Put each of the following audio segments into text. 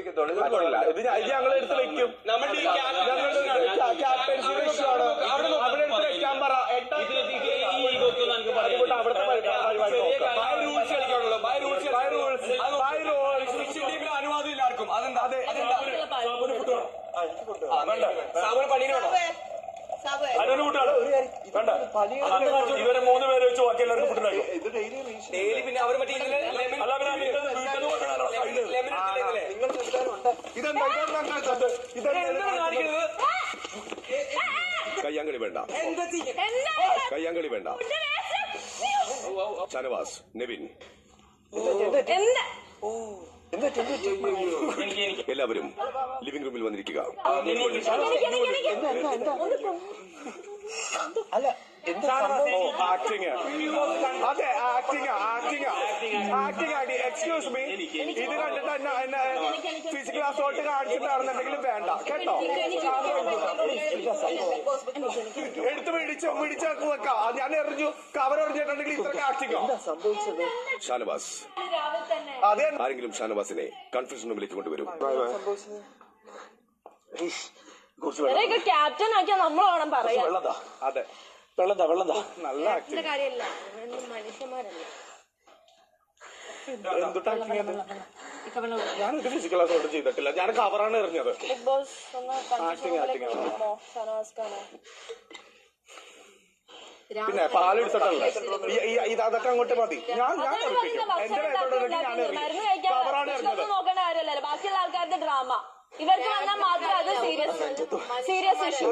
ഉപയോഗിക്കത്തുള്ളൂ. ഇത് കൊള്ളില്ല ഇത് ഞ- ഇത് ഞങ്ങൾ എടുത്ത് വെക്കും. നമ്മുടെ ഈ ക്യാപ്റ്റൻ അവിടെ എടുത്ത് വെക്കാൻ പറ. എട്ടാം അതുകൊണ്ട് അവിടുത്തെ പരി- പരിപാടി നോക്കാം. അനുവാദം ഇല്ല ആർക്കും അതെന്താ? അതെ അതെന്താ? സാബുന് വേണ്ട. ഇവരെ മൂന്ന് പേരെ വെച്ച് ബാക്കി എല്ലാവർക്കും ഫുഡ് ഇത് ഡെയിലി ഡെയിലി പിന്നെ അവർ മറ്റേ ഇതിൽ അല്ല പിന്നെ ഇതെന്താ ഇതെന്താ ഇത്? ഇതെന്താ എന്താണ് കാണിക്കുന്നത്? കയ്യാങ്കളി വേണ്ട. കയ്യാങ്കളി വേണ്ട. ഷാനവാസ് നെവിൻ. എല്ലാവരും ലിവിംഗ് റൂമിൽ വന്നിരിക്കുക. അല്ല എന്താ ആക്ടിങ് അതെ ആക്ടിങ് ആക്ടിങ് ആക്ടിങ് ആക്കി എക്സ്ക്യൂസ് മീ ഇത് കണ്ടിട്ട് എന്നെ എന്നെ ഫിസിക്കൽ അസോൾട്ട് കാണിച്ചിട്ടാണെന്നുണ്ടെങ്കിൽ വേണ്ട. കേട്ടോ? എടുത്ത് പിടിച്ച് പിടിച്ചാക്ക് വെക്കാം ഞാൻ എറിഞ്ഞു. കവർ എറിഞ്ഞിട്ടുണ്ടെങ്കിൽ ഇത്ര ആക്ടിങ്ങോ ഷാനവാസ്. അതെ ആരെങ്കിലും ഷാനവാസിനെ കൺഫ്യൂഷൻ റൂമിലേക്ക് കൊണ്ടുവരും. ക്യാപ്റ്റൻ ആക്കിയാ നമ്മൾ വേണം അതെ. വെള്ളതാ വെള്ളതാ. നല്ല കാര്യമല്ല. മനുഷ്യന്മാരല്ല. ഫിസിക്കൽ അസോൾട്ട് ചെയ്തിട്ടില്ല. ഞാൻ കവറാണ് എറിഞ്ഞത്. ബിഗ് ബോസ് ഒന്ന് പിന്നെ പാലെടുത്തിട്ടല്ലേ ഇത് അതൊക്കെ അങ്ങോട്ട് മതി. ഞാൻ ഞാൻ എറിപ്പിക്കും എന്റെ മേത്തോട്ടുണ്ടെങ്കിൽ ഞാൻ എറിയും കവറാണ് എറിഞ്ഞത്. ഇതൊന്നും നോക്കേണ്ട കാര്യമല്ലല്ലോ. ബാക്കിയുള്ള ആൾക്കാരുടെ ഡ്രാമ ഇവർക്ക് വന്നാൽ മാത്രം അത് സീരിയസ് സീരിയസ് ഇഷ്യൂ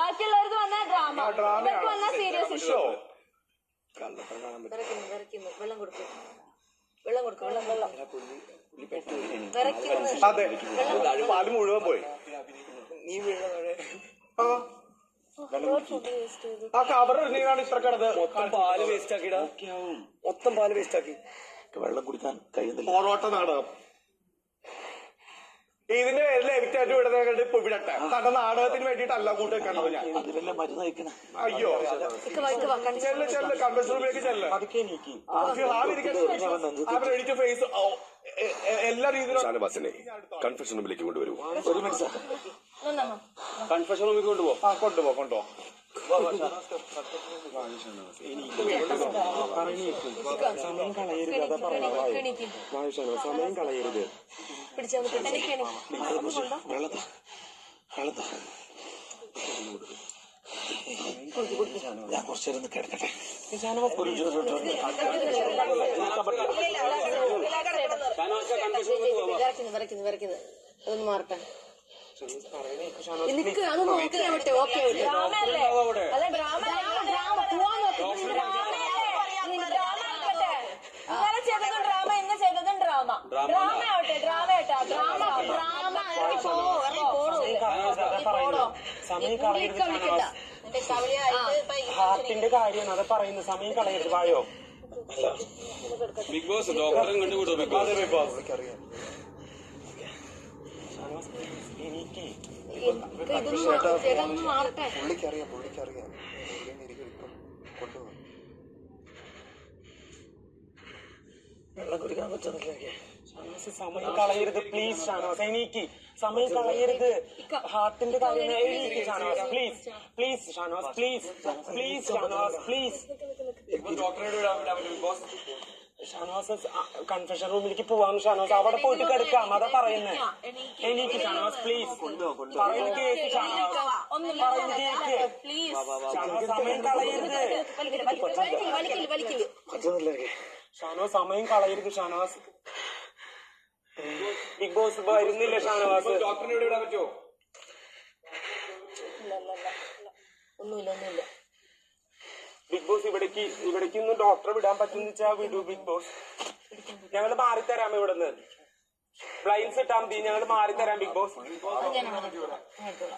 ബാക്കിയുള്ളവർക്ക് വന്നാൽ ഡ്രാമ ഇവർക്ക് വന്നാൽ സീരിയസ് ഇഷ്യൂ വെള്ളം കൊടുക്കും. വെള്ളം കൊടുക്കും വെള്ളം വെള്ളം. അതെ. പാൽ മുഴുവൻ പോയി. ആ. ആ കവർ എറിഞ്ഞാണ് ഇത്ര കിടന്നത്? മൊത്തം പാൽ വേസ്റ്റ് ആക്കിടാ മൊത്തം പാൽ വേസ്റ്റ് ആക്കി. വെള്ളം കുടിക്കാൻ കഴിയുന്നില്ല. പൊറോട്ട നാടകം. ഇതിന്റെ പേരിൽ എവിറ്റാറ്റ് വിടുന്നത് ഇപ്പൊ വിടട്ടെ കാരണം നാടകത്തിന് വേണ്ടിയിട്ടല്ല കൂട്ട് വെക്കേണ്ടത് ഞാൻ. അയ്യോ. ചെല്ല് ചെല്ല്. കൺവെൻഷൻ റൂമിലേക്ക് ചെല്ല്. ഫേസ് എല്ലാ രീതിയിലും കൺഫ്യൂഷൻ റൂമിലേക്ക് കൊണ്ടുവരൂ. ഒരു മിനിറ്റ് കൺഫെഷൻ റൂമിൽ കൊണ്ടുപോ. ആ കൊണ്ടുപോ കൊണ്ടുപോ. സമയം കളയരുത് അതാ വായുഷാണ് സമയം കളയരുത്. വെള്ളത്താ ഞാൻ കുറച്ചേരം ഒന്ന് കിടക്കട്ടെ വിറയ്ക്കുന്നു വിറയ്ക്കുന്നു അതൊന്ന് മാറട്ടെ നിക്ക് അത് നോക്കിയാ വിട്ടെ ഓക്കെ ഡ്രാമയല്ലേ അല്ല ഡ്രാമ ഡ്രാമ പോവാൻ നോക്കും ഇന്നലെ ചെയ്തതും ഡ്രാമ ഇന്ന് ചെയ്തതും ഡ്രാമ ഡ്രാമ ഡ്രാമ ആവട്ടെ ഡ്രാമ ഡ്രാമ ഇറങ്ങി പോ ഇറങ്ങി പോടോ സമയം കളയരുത് ഹാർട്ടിന്റെ കാര്യമാണ്. അത് പറയുന്നത് സമയം കളയരുത്. വായോ? ബിഗ് ബോസ് ഡോക്ടറെ കണ്ടു വിടും ബിഗ് ബോസ്. എനിക്ക് ഇതൊന്ന് മാറട്ടെ പുള്ളിക്കറിയാം കൊണ്ടുപോകും വെള്ളം കുടിക്കാൻ പറ്റുന്നില്ല ഷാനവാസ് സമയം കളയരുത്. പ്ലീസ് ഷാനവാസ് എനിക്ക് സമയം കളയരുത്. ഹാർട്ടിന്റെ കാര്യം എനിക്ക് Shanavas. Please please Shanavas please please Shanavas please Shanavas confession റൂമിലേക്ക് പോവാം ഷാനവാസ്. അവിടെ പോയിട്ട് കിടക്കാം. അതാ പറയുന്നത് എനിക്ക് ഷാനവാസ് പ്ലീസ് പറയുന്ന കേക്ക് ഷാനവാസ്. പറയുന്നത് കേക്ക്. ഷാനവാസ് സമയം കളയരുത്. ഷാനോ സമയം കളയരുത് ഷാനവാസ്. ബിഗ് ബോസ് വരുന്നില്ല ഷാനവാസ്. ഡോക്ടറിനെ വിടാൻ പറ്റുമോ? ഒന്നുമില്ല ഒന്നുമില്ല. ബിഗ് ബോസ് ഇവിടേക്ക് ഇവിടേക്ക് ഒന്നും ഡോക്ടറെ വിടാൻ പറ്റുന്ന വെച്ചാ വിടൂ ബിഗ് ബോസ്. ഞങ്ങൾ മാറിത്തരാം നിന്ന് ബ്ലൈൻസ് ഇട്ടാ മതി ഞങ്ങൾ തരാം ബിഗ് ബോസ്.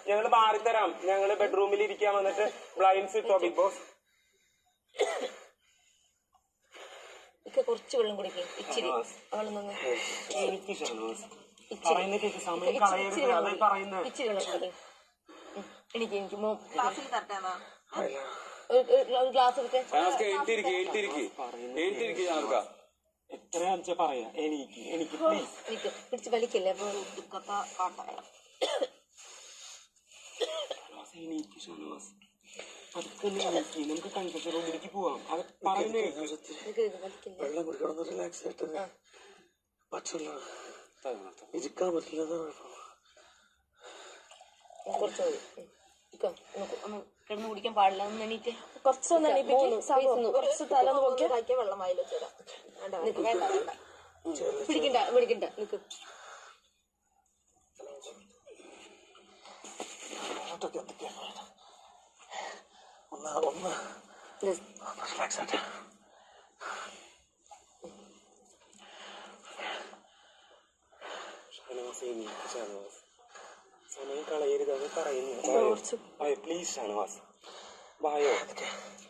ഞങ്ങൾ തരാം ഞങ്ങൾ ബെഡ്റൂമിൽ ഇരിക്കാൻ വന്നിട്ട് ബ്ലൈൻസ് ഇട്ടോ ബിഗ് ബോസ്. ഇക്ക കുറച്ച് വെള്ളം കുടിക്കും. ഇച്ചിരി. എനിക്ക് ഇച്ചിരി വെള്ളം കുടിക്കും. എനിക്ക് എനിക്ക് ഒരു- ഗ്ലാസ് എടുത്തേ പറയാ എനിക്ക് എനിക്ക് പിടിച്ച് വലിക്കല്ലേ? അപ്പൊ കഥ കാട്ടായ എനിക്ക് അതൊക്കെ ഒന്ന് നോക്കി നമുക്ക് കൺഫ്യൂഷൻ റൂമിലേക്ക് പോവാം അത്. നിക്ക് നിക്ക് വലിക്കില്ലേ വെള്ളം കുടിക്കണം റിലാക്സ് ആയിട്ട് പച്ചവെള്ളം ഇരിക്കാൻ പറ്റില്ല. നിക്കോ ഒന്ന് കുടിക്കാൻ പാടില്ല എണീറ്റ് കുറച്ചൊന്ന് കുറച്ച് തല ഇതാക്കിയ വെള്ളം വായിൽ വെച്ചേരാം. നിക്ക് പിടിക്കണ്ട പിടിക്കണ്ട നിക്ക്. അങ്ങോട്ടൊക്കെ എന്തൊക്കെയാ? ഒന്ന് ഒന്ന് റിലാക്സ് ആയിട്ട് ഷാനവാസ് ഷാനവാസ് സമയം കളയരുത് അത് പറയുന്നു പ്ലീസ് ഷാനവാസ് വായോ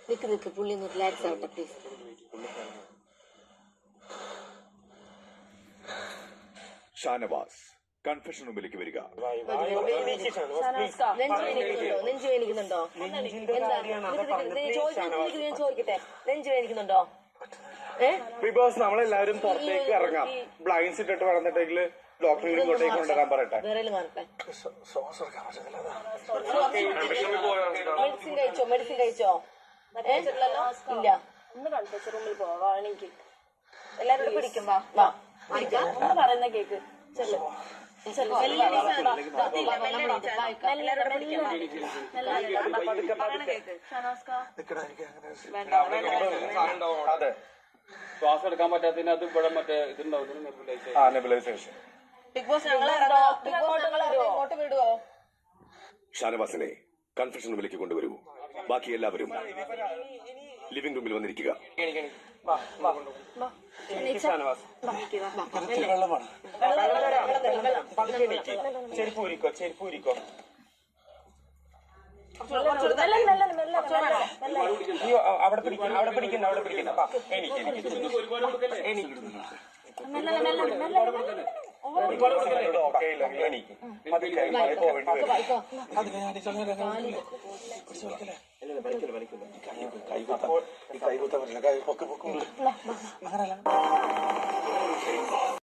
നിക്ക് നിക്ക് പുള്ളി ഒന്ന് റിലാക്സ് ആവട്ടെ പ്ലീസ് ഷാനവാസ് കൺഫെഷൻ റൂമിലേക്ക് വരിക നെഞ്ച് വേനിക്കുന്നുണ്ടോ ചോദിക്കട്ടെ. നെഞ്ചു വേനിക്കുന്നുണ്ടോ ബോസ് നമ്മളെല്ലാവരും പുറത്തേക്ക് ഇറങ്ങാം. ബ്ലൈൻഡ്സ് ഇട്ടിട്ട് വളർന്നിട്ടെങ്കിൽ ഡോക്ടറെ ഇങ്ങോട്ടേക്ക് കൊണ്ടുവരാൻ പറയട്ടെ. മെഡിസിൻ കഴിച്ചോ? മെഡിസിൻ കഴിച്ചോ? ഇല്ല. ഒന്ന് റൂമിൽ പോവാണെങ്കിൽ എല്ലാവരും പിടിക്കും വാ. വാ ഒന്ന് പറയുന്ന കേക്ക്. ചെല്ലു. അതെ ശ്വാസം എടുക്കാൻ പറ്റാത്തതിന് അത് ഇവിടെ മറ്റേ ഇതുണ്ടാവും ഇതിന് നെബുലൈസേഷൻ ബിഗ് ബോസ് ഇങ്ങോട്ട് വിടുവോ? ഷാനവാസിനെ കൺഫെഷൻ റൂമിലേക്ക് കൊണ്ടുവരൂ. ബാക്കി എല്ലാവരും ലിവിംഗ് റൂമിൽ വന്നിരിക്കുക. ചെരുപ്പ് ഊരിക്കോ ചെരുപ്പ് അവിടെ പിടിക്കുന്നു അവിടെ പിടിക്കുന്നു അവിടെ പിടിക്കുന്നു എനിക്ക് എനിക്ക് എനിക്ക് എനിക്ക് പതുക്കെ Ikaibutan. Ikaibutan. Ikaibutan. Ikaibutan. Ikaibutan. Ikaibutan. Ikaibutan. Ikaibutan. Ikaibutan. Ikaibutan. Ikaibutan. Ikaibutan. Ikaibutan. Ikaibutan. Ikaibutan. Ikaibutan. Ikaibutan.